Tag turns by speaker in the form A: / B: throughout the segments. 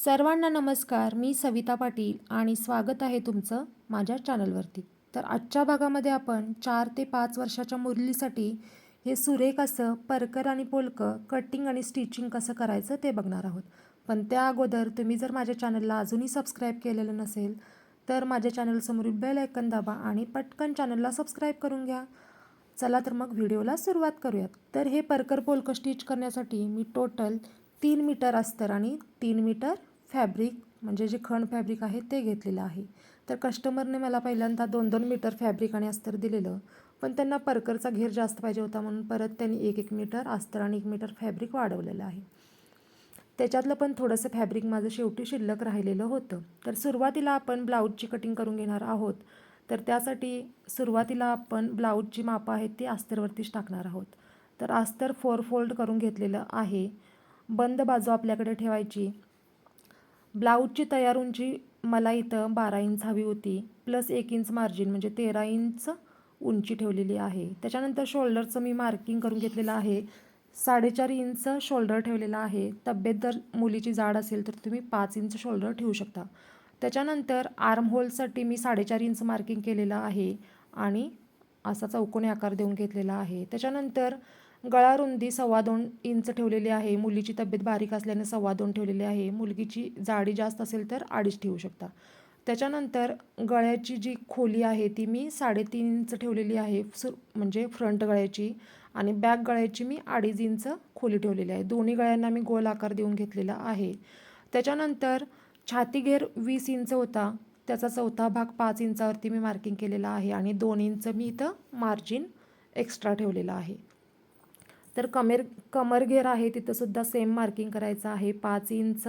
A: सर्वांना नमस्कार मी सविता पाटील आणि स्वागत आहे तुमचं माझ्या चॅनलवरती. तर आजच्या भागामध्ये आपण चार ते पाच वर्षाच्या मुलीसाठी हे सुरेख असं परकर आणि पोलकं कटिंग आणि स्टिचिंग कसं करायचं ते बघणार आहोत. पण त्या अगोदर तुम्ही जर माझ्या चॅनलला अजूनही सबस्क्राईब केलेलं नसेल तर माझ्या चॅनलसमोरील बेल ऐकन दाबा आणि पटकन चॅनलला सबस्क्राईब करून घ्या. चला तर मग व्हिडिओला सुरुवात करूयात. तर हे परकर पोलकं स्टिच करण्यासाठी मी टोटल तीन मीटर अस्तर आणि तीन मीटर फॅब्रिक म्हणजे जे खण फॅब्रिक आहे ते घेतलेलं आहे. तर कस्टमरने मला पहिल्यांदा दोन दोन मीटर फॅब्रिक आणि अस्तर दिलेलं पण त्यांना परकरचा घेर जास्त पाहिजे होता म्हणून परत त्यांनी एक एक मीटर अस्तर आणि एक मीटर फॅब्रिक वाढवलेलं आहे. त्याच्यातलं पण थोडंसं फॅब्रिक माझं शेवटी शिल्लक राहिलेलं होतं. तर सुरुवातीला आपण ब्लाऊजची कटिंग करून घेणार आहोत. तर त्यासाठी सुरुवातीला आपण ब्लाऊजची मापं आहेत ती अस्तरवरतीच टाकणार आहोत. तर अस्तर फोर फोल्ड करून घेतलेलं आहे. बंद बाजू आपल्याकडे ठेवायची. ब्लाऊजची तयार उंची मला इथं बारा इंच हवी होती. प्लस एक इंच मार्जिन म्हणजे तेरा इंच उंची ठेवलेली आहे. त्याच्यानंतर शोल्डरचं मी मार्किंग करून घेतलेलं आहे. साडेचार इंच शोल्डर ठेवलेला आहे. तब्येत जर मुलीची जाड असेल तर तुम्ही पाच इंच शोल्डर ठेवू शकता. त्याच्यानंतर आर्महोलसाठी मी साडेचार इंच मार्किंग केलेलं आहे आणि असा चौकोनी आकार देऊन घेतलेला आहे. त्याच्यानंतर गळा रुंदी सव्वा दोन इंच ठेवलेली आहे. मुलीची तब्येत बारीक असल्याने सव्वा दोन ठेवलेली आहे. मुलगीची जाडी जास्त असेल तर अडीच ठेवू शकता. त्याच्यानंतर गळ्याची जी खोली आहे ती मी साडेतीन इंच ठेवलेली आहे. सु म्हणजे फ्रंट गळ्याची आणि बॅक गळ्याची मी अडीच इंच खोली ठेवलेली आहे. दोन्ही गळ्यांना मी गोल आकार देऊन घेतलेला आहे. त्याच्यानंतर छाती घेर वीस इंच होता. त्याचा चौथा भाग पाच इंचावरती मी मार्किंग केलेला आहे आणि दोन इंच मी इथं मार्जिन एक्स्ट्रा ठेवलेलं आहे. तर कमेर कमरघेर आहे तिथंसुद्धा सेम मार्किंग करायचं आहे. पाच इंच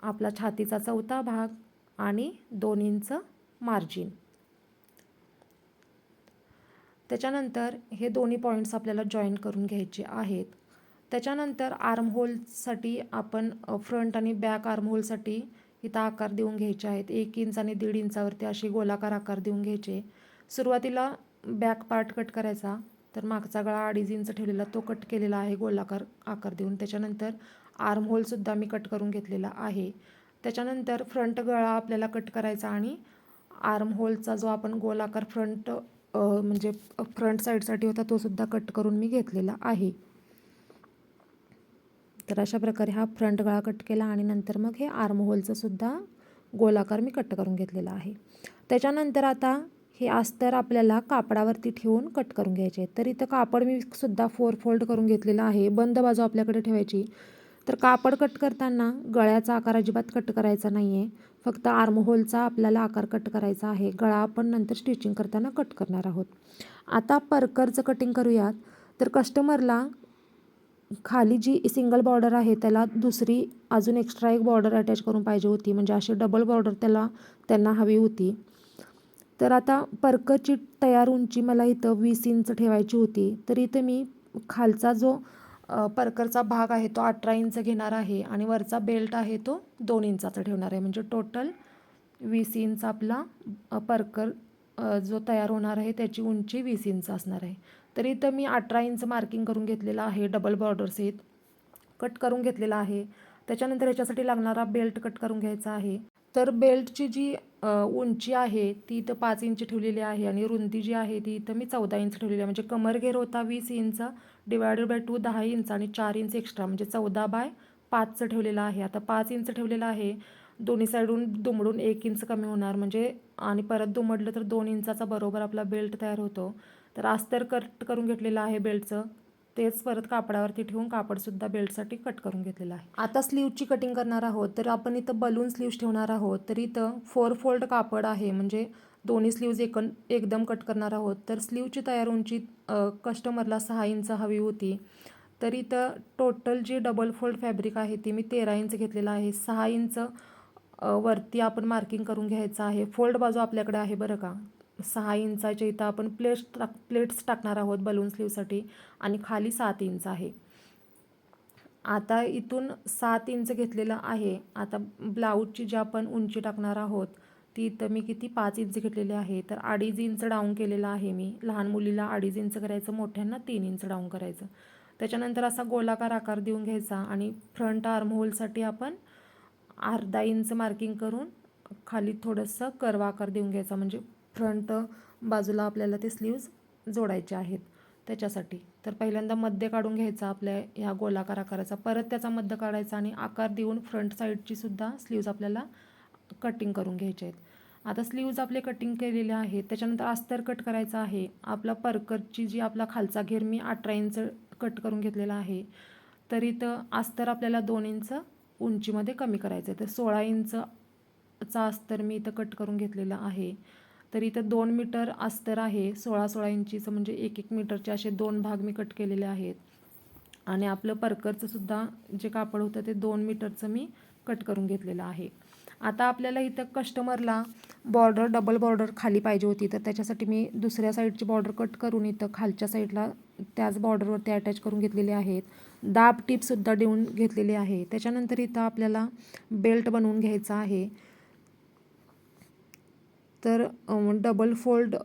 A: आपला छातीचा चौथा भाग आणि दोन इंच मार्जिन त्याच्यानंतर हे दोन्ही पॉईंट्स आपल्याला जॉईन करून घ्यायचे आहेत. त्याच्यानंतर आर्महोलसाठी आपण फ्रंट आणि बॅक आर्महोलसाठी इथं आकार देऊन घ्यायचे आहेत. एक इंच आणि दीड इंचावरती असे गोलाकार आकार देऊन घ्यायचे. सुरुवातीला बॅक पार्ट कट करायचा. तर मागचा गळा अडीच इंच ठेवलेला तो कट केलेला आहे गोलाकार आकार देऊन. त्याच्यानंतर आर्म होलसुद्धा मी कट करून घेतलेला आहे. त्याच्यानंतर फ्रंट गळा आपल्याला कट करायचा आणि आर्म होलचा जो आपण गोलाकार फ्रंट म्हणजे फ्रंट साईडसाठी होता तो सुद्धा कट करून मी घेतलेला आहे. तर अशा प्रकारे हा फ्रंट गळा कट केला आणि नंतर मग हे आर्म होलचं सुद्धा गोलाकार मी कट करून घेतलेला आहे. त्याच्यानंतर आता हे अस्तर आपल्याला कापडावरती ठेवून कट करून घ्यायचे. तर इथं कापड मी सुद्धा फोर फोल्ड करून घेतलेलं आहे. बंद बाजू आपल्याकडे ठेवायची. तर कापड कट करताना गळ्याचा आकार अजिबात कट करायचा नाही आहे फक्त आर्महोलचा आपल्याला आकार कट करायचा आहे. गळा आपण नंतर स्टिचिंग करताना कट करणार आहोत. आता परकरचं कटिंग करूयात. तर कस्टमरला खाली जी सिंगल बॉर्डर आहे त्याला दुसरी अजून एक्स्ट्रा एक बॉर्डर अटॅच करून पाहिजे होती. म्हणजे अशी डबल बॉर्डर त्याला त्यांना हवी होती. तर आता परकची तयार उंची मला इथं वीस इंच ठेवायची होती. तर इथं मी खालचा जो परकरचा भाग आहे तो अठरा इंच घेणार आहे आणि वरचा बेल्ट आहे तो दोन इंचाचा ठेवणार आहे. म्हणजे टोटल वीस इंच आपला परकर जो तयार होणार आहे त्याची उंची वीस इंच असणार आहे. तर इथं मी अठरा इंच मार्किंग करून घेतलेलं आहे डबल बॉर्डरसहित कट करून घेतलेला आहे. त्याच्यानंतर याच्यासाठी लागणारा बेल्ट कट करून घ्यायचा आहे. तर बेल्टची जी उंची आहे ती इथं पाच इंच ठेवलेली आहे आणि रुंदी जी आहे ती इथं मी चौदा इंच ठेवलेली आहे. म्हणजे कमर घेर होता वीस इंच डिवायडेड बाय टू दहा इंच आणि चार इंच एक्स्ट्रा म्हणजे चौदा बाय पाचचं ठेवलेलं आहे. आता पाच इंच ठेवलेलं आहे दोन्ही साईडून दुमडून एक इंच कमी होणार. म्हणजे आणि परत दुमडलं तर दोन इंचाचा बरोबर आपला बेल्ट तयार होतो. तर अस्तर कट करून घेतलेलं आहे बेल्टचं. तेच परत कापडावरती ठेवून कापडसुद्धा बेल्टसाठी कट करून घेतलेलं आहे. आता स्लीवची कटिंग करणार आहोत तर आपण इथं बलून स्लीव्स ठेवणार आहोत तर इथं फोर फोल्ड कापड आहे म्हणजे दोन्ही स्लीव्ज एक एकदम कट करणार आहोत. तर स्लीवची तयार उंची कस्टमरला सहा इंच हवी होती. तर इथं टोटल जी डबल फोल्ड फॅब्रिक आहे ती मी तेरा इंच घेतलेलं आहे. सहा इंच वरती आपण मार्किंग करून घ्यायचं आहे. फोल्ड बाजू आपल्याकडे आहे बरं का. सहा इंचाच्या इथं आपण प्लेट्स टाक प्लेट्स टाकणार आहोत बलून स्लीवसाठी आणि खाली सात इंच आहे. आता इथून सात इंच घेतलेलं आहे. आता ब्लाऊजची जी आपण उंची टाकणार आहोत ती इथं मी किती? पाच इंच घेतलेली आहे. तर अडीच इंच डाऊन केलेलं आहे मी. लहान मुलीला अडीच इंच करायचं मोठ्यांना तीन इंच डाऊन करायचं. त्याच्यानंतर असा गोलाकार आकार देऊन घ्यायचा आणि फ्रंट आर्महोलसाठी आपण अर्धा इंच मार्किंग करून खाली थोडंसं कर्व आकार देऊन घ्यायचा. म्हणजे फ्रंट बाजूला आपल्याला ते स्लीव्ज जोडायचे आहेत. त्याच्यासाठी. तर पहिल्यांदा मध्य काढून घ्यायचा आपल्या ह्या गोलाकार आकाराचा. परत त्याचा मध्य काढायचा आणि आकार देऊन फ्रंट साईडची सुद्धा स्लीव्ज आपल्याला कटिंग करून घ्यायचे आहेत. आता स्लीव्ज आपले कटिंग केलेले आहेत. त्याच्यानंतर अस्तर कट करायचा आहे. आपला परकरची जी आपला खालचा घेर मी अठरा इंच कट करून घेतलेला आहे. तर इथं अस्तर आपल्याला दोन इंच उंचीमध्ये कमी करायचं आहे तर सोळा इंचचा अस्तर मी इथं कट करून घेतलेला आहे. तर इथं दोन मीटर अस्तर आहे सोळा सोळा इंचीचं म्हणजे एक एक मीटरचे असे दोन भाग मी कट केलेले आहेत. आणि आपलं परकरचं सुद्धा जे कापड होतं ते दोन मीटरचं मी कट करून घेतलेलं आहे. आता आपल्याला इथं कस्टमरला बॉर्डर डबल बॉर्डर खाली पाहिजे होती तर त्याच्यासाठी मी दुसऱ्या साईडची बॉर्डर कट करून इथं खालच्या साईडला त्याच बॉर्डरवरती अटॅच करून घेतलेले आहेत. दाब टीपसुद्धा देऊन घेतलेली आहे. त्याच्यानंतर इथं आपल्याला बेल्ट बनवून घ्यायचा आहे. तर डबल फोल्ड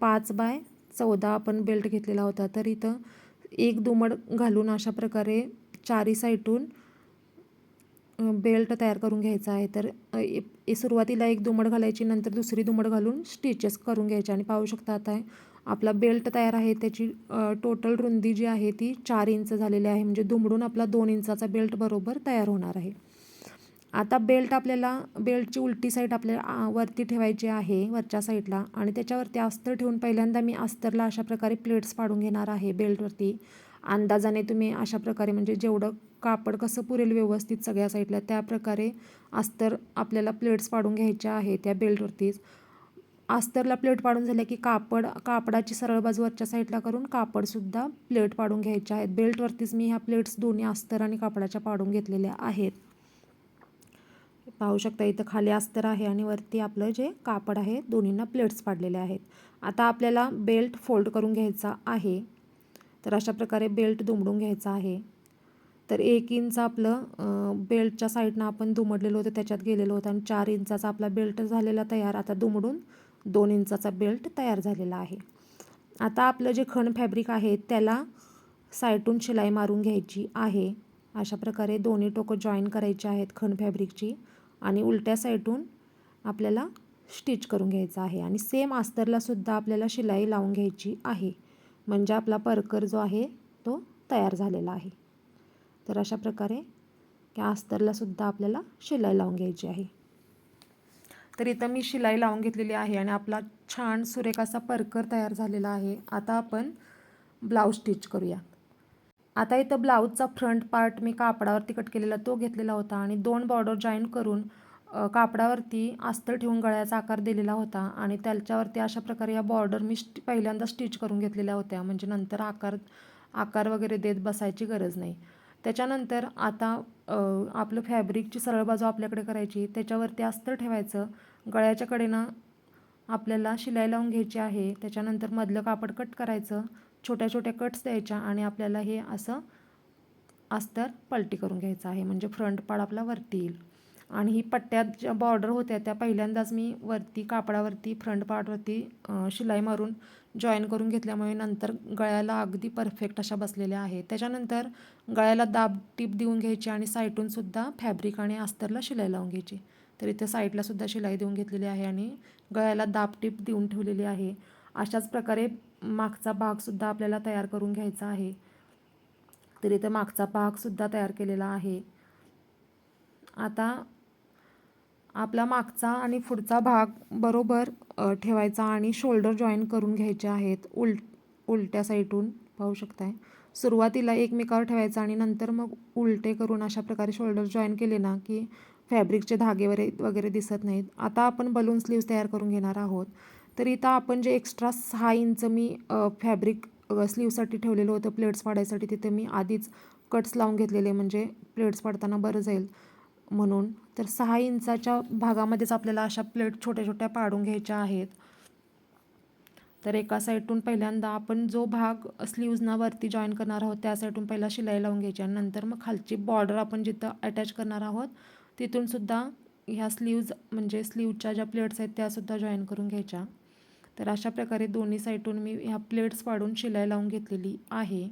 A: पाच बाय चौदा आपण बेल्ट घेतलेला होता. तर इथं एक दुमड घालून अशा प्रकारे चारी साईटून बेल्ट तयार करून घ्यायचा आहे. तर सुरुवातीला एक दुमड घालायची नंतर दुसरी दुमड घालून स्टिचेस करून घ्यायचे. आणि पाहू शकता आता आपला बेल्ट तयार आहे. त्याची टोटल रुंदी जी आहे ती चार इंच झालेली आहे. म्हणजे दुमडून आपला दोन इंचाचा बेल्ट बरोबर तयार होणार आहे. आता बेल्ट आपल्याला बेल्टची उलटी साईड आपल्याला वरती ठेवायची आहे वरच्या साईडला. आणि त्याच्यावरती अस्तर ठेवून पहिल्यांदा मी अस्तरला अशा प्रकारे प्लेट्स पाडून घेणार आहे बेल्टवरती. अंदाजाने तुम्ही अशा प्रकारे म्हणजे जेवढं कापड कसं पुरेल व्यवस्थित सगळ्या साईडला त्या प्रकारे अस्तर आपल्याला प्लेट्स पाडून घ्यायच्या आहे त्या बेल्टवरतीच अस्तरला प्लेट पाडून झाल्या की कापड कापडाची सरळ बाजू वरच्या साईडला करून कापडसुद्धा प्लेट पाडून घ्यायच्या आहेत. बेल्टवरतीच मी ह्या प्लेट्स दोन्ही अस्तर आणि कापडाच्या पाडून घेतलेल्या आहेत. पाहू शकता इथं खाली अस्तर आहे आणि वरती आपलं जे कापड आहे दोन्हींना प्लेट्स पाडलेले आहेत. आता आपल्याला बेल्ट फोल्ड करून घ्यायचा आहे. तर अशा प्रकारे बेल्ट दुमडून घ्यायचा आहे. तर एक इंच आपलं बेल्टच्या साईडनं आपण दुमडलेलं होतं त्याच्यात गेलेलो होतं आणि चार इंचाचा आपला बेल्ट झालेला तयार. आता दुमडून दोन इंचाचा बेल्ट तयार झालेला आहे. आता आपलं जे खण फॅब्रिक आहे त्याला साईटून शिलाई मारून घ्यायची आहे. अशा प्रकारे दोन्ही टोकं जॉईन करायची आहेत खण फॅब्रिकची. आणि उलट्या साईडून आपल्याला स्टिच करून घ्यायचं आहे. आणि सेम अस्तरलासुद्धा आपल्याला शिलाई लावून घ्यायची आहे. म्हणजे आपला परकर जो आहे तो तयार झालेला आहे. तर अशा प्रकारे त्या अस्तरलासुद्धा आपल्याला शिलाई लावून घ्यायची आहे. तर इथं मी शिलाई लावून घेतलेली आहे आणि आपला छान सुरेख असा परकर तयार झालेला आहे. आता आपण ब्लाऊज स्टिच करूया. आता इथं ब्लाऊजचा फ्रंट पार्ट मी कापडावरती कट केलेला तो घेतलेला होता आणि दोन बॉर्डर जॉईन करून कापडावरती अस्तर ठेवून गळ्याचा आकार दिलेला होता आणि त्याच्यावरती अशा प्रकारे या बॉर्डर मी स्टि पहिल्यांदा स्टिच करून घेतलेल्या होत्या. म्हणजे नंतर आकार आकार वगैरे देत बसायची गरज नाही. त्याच्यानंतर आता आपलं फॅब्रिकची सरळ बाजू आपल्याकडे करायची. त्याच्यावरती अस्तर ठेवायचं. गळ्याच्या कडेनं आपल्याला शिलाई लावून घ्यायची आहे. त्याच्यानंतर मधलं कापड कट करायचं. छोट्या छोट्या कट्स द्यायच्या आणि आपल्याला हे असं अस्तर पलटी करून घ्यायचं आहे. म्हणजे फ्रंट पाड आपला वरती येईल. आणि ही पट्ट्यात ज्या बॉर्डर होत्या त्या पहिल्यांदाच मी वरती कापडावरती फ्रंट पार्टवरती शिलाई मारून जॉईन करून घेतल्यामुळे नंतर गळ्याला अगदी परफेक्ट अशा बसलेल्या आहेत. त्याच्यानंतर गळ्याला दाब टीप देऊन घ्यायची आणि साईटूनसुद्धा फॅब्रिक आणि अस्तरला शिलाई लावून घ्यायची. तर इथे साईडलासुद्धा शिलाई देऊन घेतलेली आहे आणि गळ्याला दाब टीप देऊन ठेवलेली आहे. अशाच प्रकारे मागचा भागसुद्धा आपल्याला तयार करून घ्यायचा आहे. तर इथं मागचा भागसुद्धा तयार केलेला आहे. आता आपला मागचा आणि पुढचा भाग बरोबर ठेवायचा आणि शोल्डर जॉईन करून घ्यायचे आहेत. उल उलट्या साईडून पाहू शकताय. सुरुवातीला एकमेकावर ठेवायचा आणि नंतर मग उलटे करून अशा प्रकारे शोल्डर जॉईन केले ना की फॅब्रिकचे धागे वगैरे वगैरे दिसत नाहीत. आता आपण बलून स्लीव्स तयार करून घेणार आहोत. तर इथं आपण जे एक्स्ट्रा सहा इंच मी फॅब्रिक स्लीवसाठी ठेवलेलं होतं प्लेट्स पाडायसाठी तिथे मी आधीच कट्स लावून घेतलेले म्हणजे प्लेट्स पाडताना बरं जाईल म्हणून. तर सहा इंचाच्या भागामध्येच आपल्याला अशा प्लेट छोट्या छोट्या पाडून घ्यायच्या आहेत. तर एका साईडून पहिल्यांदा आपण जो भाग स्लीव्जना वरती जॉईन करणार आहोत त्या साईडून पहिला शिलाई लावून घ्यायची आणि नंतर मग खालची बॉर्डर आपण जिथं अटॅच करणार आहोत तिथूनसुद्धा ह्या स्लीव्ज म्हणजे स्लीवच्या ज्या प्लेट्स आहेत त्यासुद्धा जॉईन करून घ्यायच्या. तर अशा प्रकारे दोन्ही साईडून मी ह्या प्लेट्स पाडून शिलाई लावून घेतलेली आहे.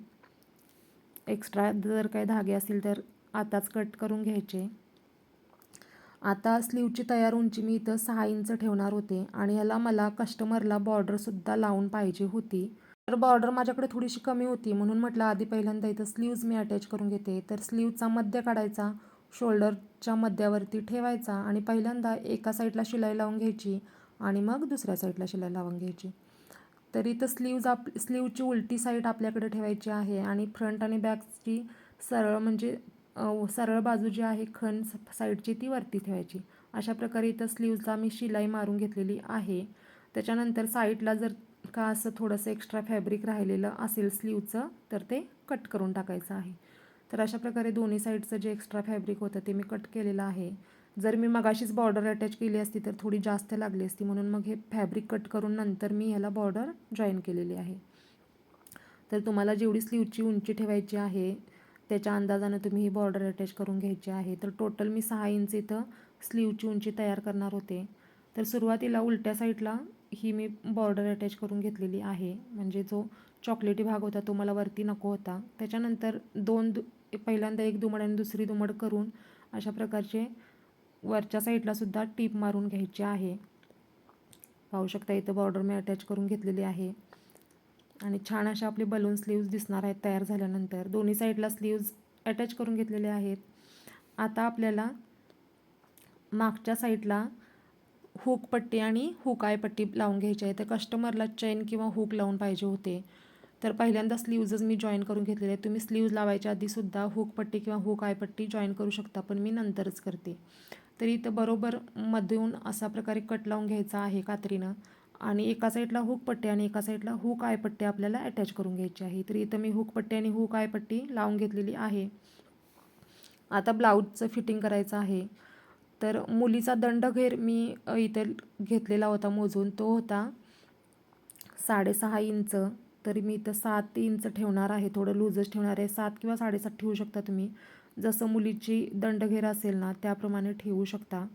A: एक्स्ट्रा जर काही धागे असतील तर आताच कट करून घ्यायचे. आता स्लीवची तयार उंची मी इथं सहा इंच ठेवणार होते आणि ह्याला मला कस्टमरला बॉर्डरसुद्धा लावून पाहिजे होती. तर बॉर्डर माझ्याकडे थोडीशी कमी होती म्हणून म्हटलं आधी पहिल्यांदा इथं स्लीव्ज मी अटॅच करून घेते. तर स्लीवचा मध्य काढायचा शोल्डरच्या मध्यावरती ठेवायचा आणि पहिल्यांदा एका साईडला शिलाई लावून घ्यायची. आणि मग दुसऱ्या साईडला शिलाई लावून घ्यायची. तर इथं स्लीव्ज आप स्लीवची उलटी साईड आपल्याकडे ठेवायची आहे आणि फ्रंट आणि बॅकची सरळ म्हणजे सरळ बाजू जी आहे खण साईडची ती वरती ठेवायची. अशा प्रकारे इथं स्लीवला मी शिलाई मारून घेतलेली आहे. त्याच्यानंतर साईडला जर का असं थोडंसं एक्स्ट्रा फॅब्रिक राहिलेलं असेल स्लीवचं तर ते कट करून टाकायचं आहे. तर अशा प्रकारे दोन्ही साईडचं जे एक्स्ट्रा फॅब्रिक होतं ते मी कट केलेलं आहे. जर मी मगाशीच बॉर्डर अटॅच केली असती तर थोडी जास्त लागली असती. म्हणून मग हे फॅब्रिक कट करून नंतर मी ह्याला बॉर्डर जॉईन केलेली आहे. तर तुम्हाला जेवढी स्लीवची उंची ठेवायची आहे त्याच्या अंदाजानं तुम्ही ही बॉर्डर अटॅच करून घ्यायची आहे. तर टोटल मी सहा इंच इथं स्लीवची उंची तयार करणार होते. तर सुरुवातीला उलट्या साईडला ही मी बॉर्डर अटॅच करून घेतलेली आहे. म्हणजे जो चॉकलेटी भाग होता तो मला वरती नको होता. त्याच्यानंतर दोन दु पहिल्यांदा एक दुमड आणि दुसरी दुमड करून अशा प्रकारचे वरच्या साईडलासुद्धा टीप मारून घ्यायची आहे. पाहू शकता इथं बॉर्डर मी अटॅच करून घेतलेली आहे. आणि छान अशा आपले बलून स्लीव्ज दिसणार आहेत तयार झाल्यानंतर. दोन्ही साईडला स्लीव्ज अटॅच करून घेतलेले आहेत. आता आपल्याला मागच्या साईडला हुक पट्टी आणि हुक आय पट्टी लावून घ्यायची आहे. तर कस्टमरला चेन किंवा हुक लावून पाहिजे होते. तर पहिल्यांदा स्लीव्जच मी जॉईन करून घेतलेले आहेत. तुम्ही स्लीव्ज लावायच्या आधीसुद्धा हुक पट्टी किंवा हुक आय पट्टी जॉईन करू शकता पण मी नंतरच करते. तर इथं बरोबर मधून असा प्रकारे कट लावून घ्यायचा आहे कात्रीनं. आणि एका साईडला हुक पट्टी आणि एका साईडला हुक आय पट्टी आपल्याला अटॅच करून घ्यायची आहे. तर इथं मी हुक पट्टी आणि हुक आय पट्टी लावून घेतलेली आहे. आता ब्लाऊजचं फिटिंग करायचं आहे. तर मुलीचा दंडघेर मी इथं घेतलेला होता मोजून. तो होता साडेसहा इंच. तरी मी इथं सात इंच ठेवणार आहे. थोडं लूजच ठेवणार आहे. सात किंवा साडेसात ठेवू शकता तुम्ही. जसं मुलीची दंडघेर असेल ना त्याप्रमाणे ठेवू शकता.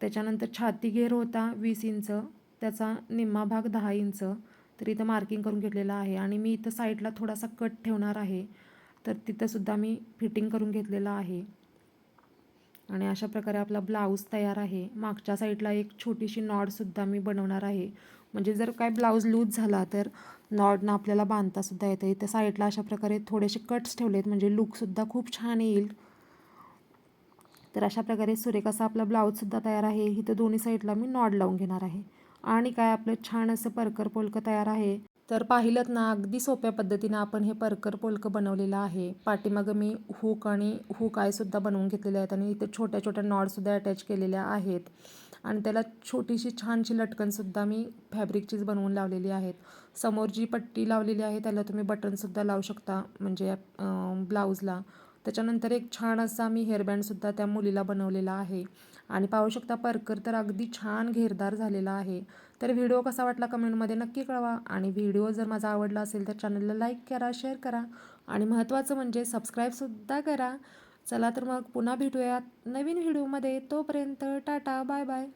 A: त्याच्यानंतर छाती घेर होता वीस इंच त्याचा निम्मा भाग दहा इंच तर इथं मार्किंग करून घेतलेला आहे. आणि मी इथं साईडला थोडासा कट ठेवणार आहे तर तिथंसुद्धा मी फिटिंग करून घेतलेलं आहे. आणि अशा प्रकारे आपला ब्लाऊज तयार आहे. मागच्या साईडला एक छोटीशी नॉडसुद्धा मी बनवणार आहे. म्हणजे जर काय ब्लाऊज लूज झाला तर नॉडनं आपल्याला बांधतासुद्धा येतं. इथे साईडला अशा प्रकारे थोडेसे कट्स ठेवलेत. म्हणजे लूकसुद्धा खूप छान येईल. तर अशा प्रकारे सुरेख असा आपला ब्लाऊजसुद्धा तयार आहे. इथं दोन्ही साईडला मी नॉड लावून घेणार आहे. आणि काय आपलं छान असं परकर पोलकं तयार आहे. तर पाहिलं ना अगदी सोप्या पद्धतीनं आपण हे परकर पोलकं बनवलेलं आहे. पाठीमागं मी हुक आणि हुक आयसुद्धा बनवून घेतलेले आहेत. आणि इथे छोट्या छोट्या नॉडसुद्धा अटॅच केलेल्या आहेत. आणि त्याला छोटीशी छानशी लटकनसुद्धा मी फॅब्रिकचीच बनवून लावलेली आहेत. समोर जी पट्टी लावलेली आहे त्याला तुम्ही बटनसुद्धा लावू शकता म्हणजे ब्लाऊजला त्याच्यानंतर एक छान असा मी हेअरबँडसुद्धा त्या मुलीला बनवलेला आहे. आणि पाहू शकता परकर तर अगदी छान घेरदार झालेला आहे. तर व्हिडिओ कसा वाटला कमेंटमध्ये नक्की कळवा. आणि व्हिडिओ जर माझा आवडला असेल तर चॅनलला लाईक करा शेअर करा. आणि महत्त्वाचं म्हणजे सबस्क्राईबसुद्धा करा. चला तर मग पुन्हा भेटूयात नवीन व्हिडिओमध्ये. तोपर्यंत टाटा बाय बाय.